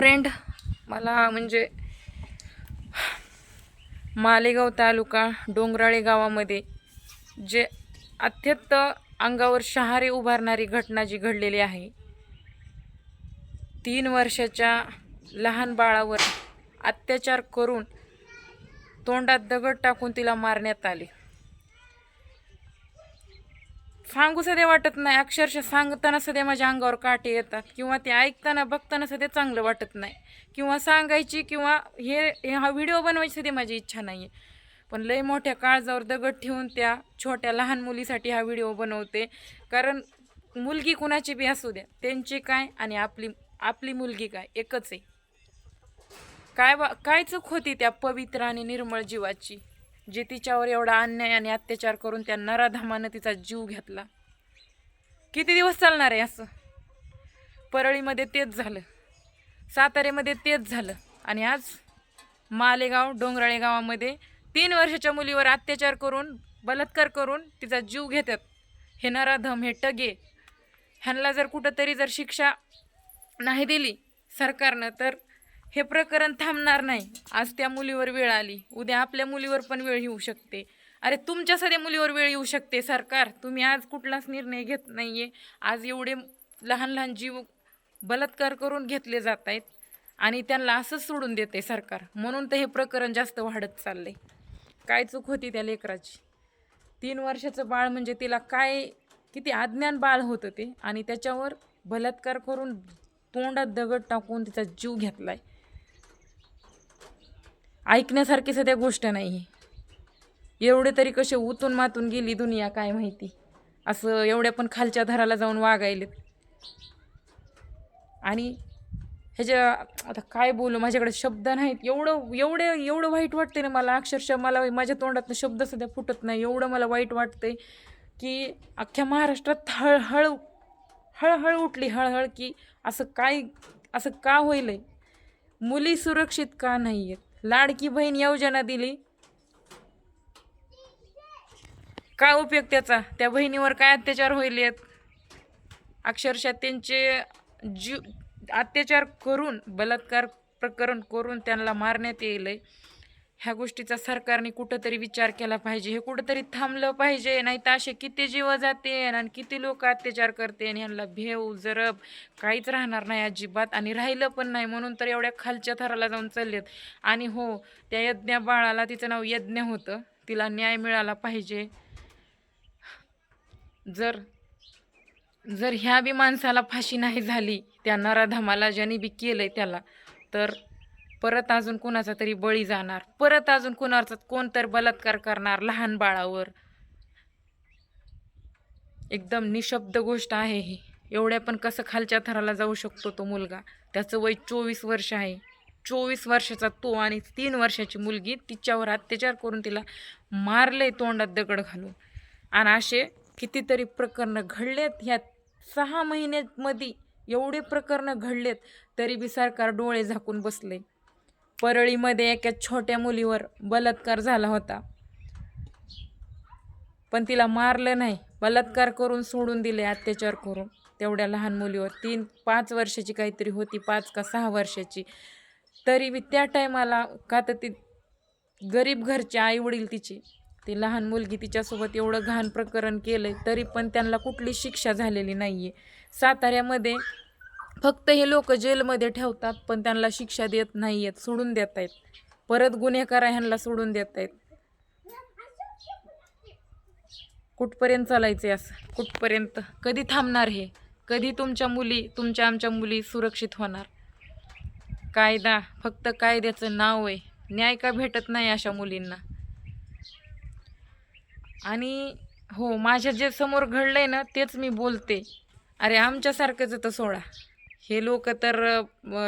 Friend मला म्हणजे मालेगाव तालुका डोंगराळे गावामध्ये जे अत्यंत अंगावर शहारे उभारणारी घटना जी घडलेली आहे तीन वर्षाच्या लहान बाळावर अत्याचार करून तोंडात दगड टाकून तिला मारण्यात आले. सांगू सध्या वाटत नाही. अक्षरशः सांगताना सध्या माझ्या अंगावर काटे येतात. किंवा ते ऐकताना बघताना सध्या चांगलं वाटत नाही. किंवा सांगायची किंवा हे हे हा व्हिडिओ बनवायची सध्या माझी इच्छा नाही आहे पण लई मोठ्या काळजावर दगड ठेवून त्या छोट्या लहान मुलीसाठी हा व्हिडिओ बनवते. कारण मुलगी कुणाची बी असू द्या त्यांची काय आणि आपली आपली मुलगी काय एकच आहे. काय वा काय चूक होती त्या पवित्र आणि निर्मळ जीवाची? जे तिच्यावर एवढा अन्याय आणि अत्याचार करून त्या नराधामानं तिचा जीव घेतला. किती दिवस चालणार आहे असं? परळीमध्ये तेच झालं. सातारेमध्ये तेच झालं. आणि आज मालेगाव डोंगराळे गावामध्ये तीन वर्षाच्या मुलीवर अत्याचार करून बलात्कार करून तिचा जीव घेतात. हे नराधम हे टगे ह्यांना जर कुठंतरी जर शिक्षा नाही दिली सरकारनं तर हे प्रकरण थांबणार नाही. आज त्या मुलीवर वेळ आली. उद्या आपल्या मुलीवर पण वेळ येऊ शकते. अरे तुमच्या सध्या मुलीवर वेळ येऊ शकते सरकार. तुम्ही आज कुठलाच निर्णय घेत नाही आहे आज एवढे लहान लहान जीव बलात्कार करून घेतले जात आहेत आणि त्यांना असंच सोडून देते सरकार. म्हणून तर हे प्रकरण जास्त वाढत चाललंय. काय चूक होती त्या लेकराची? तीन वर्षाचं बाळ म्हणजे तिला काय किती अज्ञान बाळ होतं ते? आणि त्याच्यावर बलात्कार करून तोंडात दगड टाकून तिचा जीव घेतला आहे ऐकण्यासारखी सध्या गोष्ट नाही. एवढे तरी कसे उतून मातून गेली दुनिया काय माहिती? असं एवढ्या पण खालच्या धराला जाऊन वागायलेत. आणि ह्याच्या आता काय बोलू माझ्याकडे शब्द नाहीत. एवढं एवढे एवढं वाईट वाटते ना मला अक्षरशः मला माझ्या तोंडातनं शब्द सध्या फुटत नाही. एवढं मला वाईट वाटते की अख्ख्या महाराष्ट्रात हळहळ हळहळ उठली हळहळ की असं काय असं का होईल मुली सुरक्षित का नाही आहेत लाडकी बहीण योजना दिली. काय उपयोग त्याचा? त्या बहिणीवर काय अत्याचार होईल अक्षरशः त्यांचे जीव अत्याचार करून बलात्कार प्रकरण करून त्यांना मारण्यात येईल. ह्या गोष्टीचा सरकारने कुठंतरी विचार केला पाहिजे हे कुठंतरी थांबलं पाहिजे नाही तर असे किती जीव जाते आणि किती लोक अत्याचार करते आणि ह्यांना भेव जरब काहीच राहणार नाही अजिबात आणि राहिलं पण नाही म्हणून तर एवढ्या खालच्या थराला जाऊन चाललेत. आणि हो त्या यज्ञ बाळाला तिचं नाव यज्ञ होतं तिला न्याय मिळाला पाहिजे. जर जर ह्या बी माणसाला फाशी नाही झाली त्या नराधमाला ज्याने बी आहे त्याला तर परत अजून कुणाचा तरी बळी जाणार. परत अजून कुणाचा कोण तर बलात्कार करणार लहान बाळावर. एकदम निशब्द गोष्ट आहे ही. एवढ्या पण कसं खालच्या थराला जाऊ शकतो तो मुलगा? त्याचं वय चोवीस वर्ष आहे. चोवीस वर्षाचा तो आणि तीन वर्षाची मुलगी तिच्यावर अत्याचार करून तिला मारले तोंडात दगड घालून. आणि असे कितीतरी प्रकरणं घडलेत. ह्या सहा महिन्यामध्ये एवढे प्रकरणं घडलेत तरी बी सरकार डोळे झाकून बसले परळीमध्ये एका छोट्या मुलीवर बलात्कार झाला होता. पण तिला मारलं नाही. बलात्कार करून सोडून दिले अत्याचार करून. तेवढ्या लहान मुलीवर तीन पाच वर्षाची काहीतरी होती पाच का सहा वर्षाची. तरी बी त्या टायमाला का तर ती गरीब घरचे आई वडील तिचे ती लहान मुलगी तिच्यासोबत एवढं घाण प्रकरण केलं तरी पण त्यांना कुठली शिक्षा झालेली नाही आहे साताऱ्यामध्ये फक्त हे लोक जेलमध्ये ठेवतात पण त्यांना शिक्षा देत नाही आहेत सोडून देत आहेत. परत गुन्हेगार ह्यांना सोडून देत आहेत. कुठपर्यंत चालायचं आहे असं? कुठपर्यंत? कधी थांबणार हे? कधी तुमच्या मुली तुमच्या आमच्या मुली सुरक्षित होणार? कायदा फक्त कायद्याचं नाव आहे. न्याय का भेटत नाही अशा मुलींना? आणि हो माझ्या जे समोर घडलं आहे ना तेच मी बोलते. अरे आमच्यासारखंच तर सोडा. हे लोक तर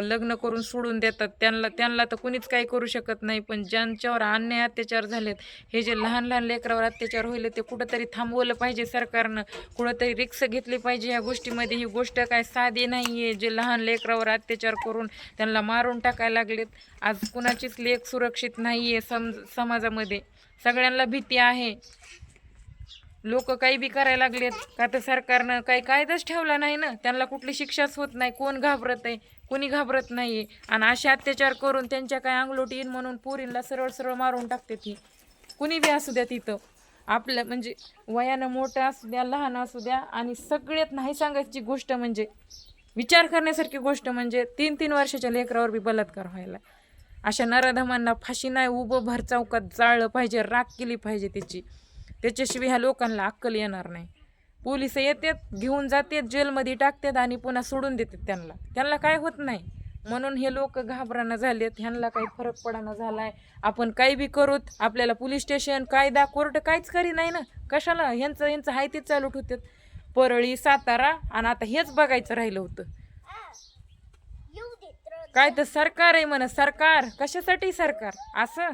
लग्न करून सोडून देतात. त्यांना त्यांना तर कुणीच काही करू शकत नाही. पण ज्यांच्यावर अन्याय अत्याचार झालेत हे जे लहान लहान लेकरावर अत्याचार होईल ते कुठंतरी थांबवलं पाहिजे सरकारनं. कुठंतरी रिक्स घेतली पाहिजे ह्या गोष्टीमध्ये. ही गोष्ट काय साधी नाही आहे जे लहान लेकरावर अत्याचार करून त्यांना मारून टाकायला लागलेत आज कुणाचीच लेख सुरक्षित नाही आहे सम समाजामध्ये. सगळ्यांना भीती आहे. लोक काही बी करायला लागलेत का तर सरकारनं काही कायदाच ठेवला नाही ना. त्यांना कुठली शिक्षाच होत नाही कोण घाबरत आहे कुणी घाबरत नाही आणि असे अत्याचार करून त्यांच्या काय अंगलोटी येईन म्हणून पोरींना सरळ सरळ मारून टाकते ती. कुणी बी असू द्या तिथं. आपलं म्हणजे वयानं मोठं असू द्या लहान असू द्या आणि सगळ्यात नाही सांगायची गोष्ट म्हणजे विचार करण्यासारखी गोष्ट म्हणजे तीन तीन वर्षाच्या लेकरावर बी बलात्कार व्हायला. अशा नराधमांना फाशी नाही उभं भर चौकात जाळलं पाहिजे राख केली पाहिजे त्याची त्याच्याशिवाय ह्या लोकांना अक्कल येणार नाही. पोलीस येतात घेऊन जातात जेलमध्ये टाकतात आणि पुन्हा सोडून देतात त्यांना. त्यांना काय होत नाही. म्हणून हे लोक घाबरानं झालेत ह्यांना काही फरक पडाना झालाय. आपण काही बी करूत आपल्याला पोलीस स्टेशन कायदा कोर्ट काहीच करी नाही ना. कशाला? ह्यांचं ह्यांचं हाय चालू ठेवतात. परळी सातारा आणि आता हेच बघायचं राहिलं होतं. काय तर सरकार आहे म्हण सरकार. कशासाठी सरकार? असं?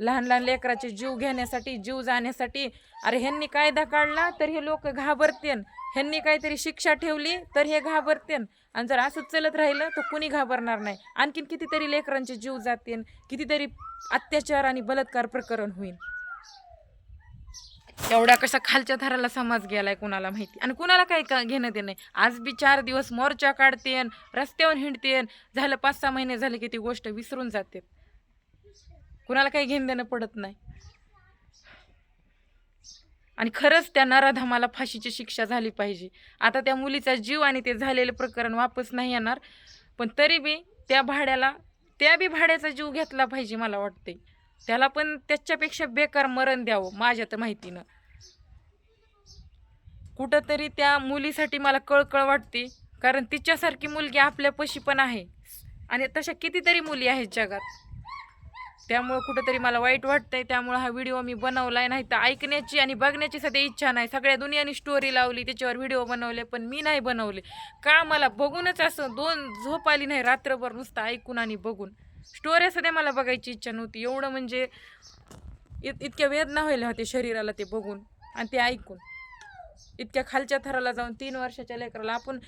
लहान लहान लेकराचे जीव घेण्यासाठी जीव जाण्यासाठी अरे ह्यांनी कायदा काढला तर हे लोक घाबरतेन. ह्यांनी काहीतरी शिक्षा ठेवली तर हे घाबरतेन. आणि जर असंच चलत राहिलं तर कुणी घाबरणार नाही. आणखीन कितीतरी लेकरांचे जीव जातील कितीतरी अत्याचार आणि बलात्कार प्रकरण होईल एवढा कसा खालच्या थराला समाज गेलाय कुणाला माहिती? आणि कुणाला काही का घेणं ते नाही? आज बी चार दिवस मोर्चा काढतेन रस्त्यावर हिंडतेन. झालं पाच सहा महिने झाले की ती गोष्ट विसरून जाते कुणाला काही घेणं देणं पडत नाही. आणि खरंच त्या नराधामाला फाशीची शिक्षा झाली पाहिजे. आता त्या मुलीचा जीव आणि ते झालेलं प्रकरण वापस नाही येणार पण तरी बी त्या भाड्याला त्या बी भाड्याचा जीव घेतला पाहिजे मला वाटते त्याला पण त्याच्यापेक्षा बेकार मरण द्यावं माझ्या तर माहितीनं. कुठंतरी त्या मुलीसाठी मला कळकळ वाटते कारण तिच्यासारखी मुलगी आपल्यापाशी पण आहे. आणि तशा कितीतरी मुली आहेत जगात. त्यामुळं कुठंतरी मला वाईट वाटतंय. त्यामुळं हा व्हिडिओ मी बनवलाय. नाही तर ऐकण्याची आणि बघण्याची सध्या इच्छा नाही. सगळ्या दुनियाने स्टोरी लावली त्याच्यावर व्हिडिओ बनवले पण मी नाही बनवले. का मला बघूनच असं दोन झोप आली नाही रात्रभर नुसतं ऐकून आणि बघून. स्टोऱ्या सध्या मला बघायची इच्छा नव्हती. एवढं म्हणजे इत इतक्या वेदना व्हायला होते शरीराला ते बघून आणि ते ऐकून. इतक्या खालच्या थराला जाऊन तीन वर्षाच्या लेकराला आपण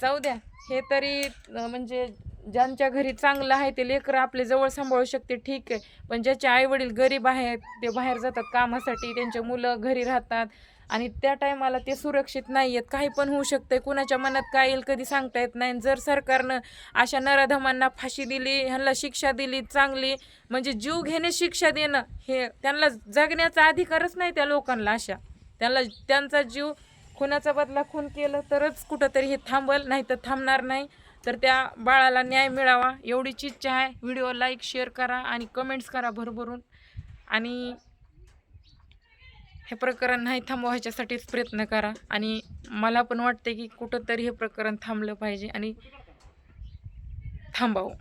जाऊ द्या. हे तरी म्हणजे ज्यांच्या घरी चांगलं आहे ते लेकरं आपले जवळ सांभाळू शकते ठीक आहे. पण ज्याचे आईवडील गरीब आहेत ते बाहेर जातात कामासाठी त्यांचे मुलं घरी राहतात आणि त्या टायमाला ते सुरक्षित नाही आहेत. काही पण होऊ शकतंय. कुणाच्या मनात काय येईल कधी सांगता येत नाही. जर सरकारनं अशा नराधमांना फाशी दिली ह्यांना शिक्षा दिली चांगली म्हणजे जीव घेणे शिक्षा देणं हे त्यांना जगण्याचा अधिकारच नाही त्या लोकांना अशा. त्यांना त्यांचा जीव खुनाचा बदला खून केलं तरच कुठंतरी हे थांबल नाही तर थांबणार नाही. तर त्या बाळाला न्याय मिळावा एवढीच इच्छा आहे. व्हिडिओ लाईक शेअर करा आणि कमेंट्स करा भरभरून. आणि हे प्रकरण नाही थांबवा ह्याच्यासाठीच प्रयत्न करा. आणि मला पण वाटते की कुठंतरी हे प्रकरण थांबलं पाहिजे आणि थांबावं.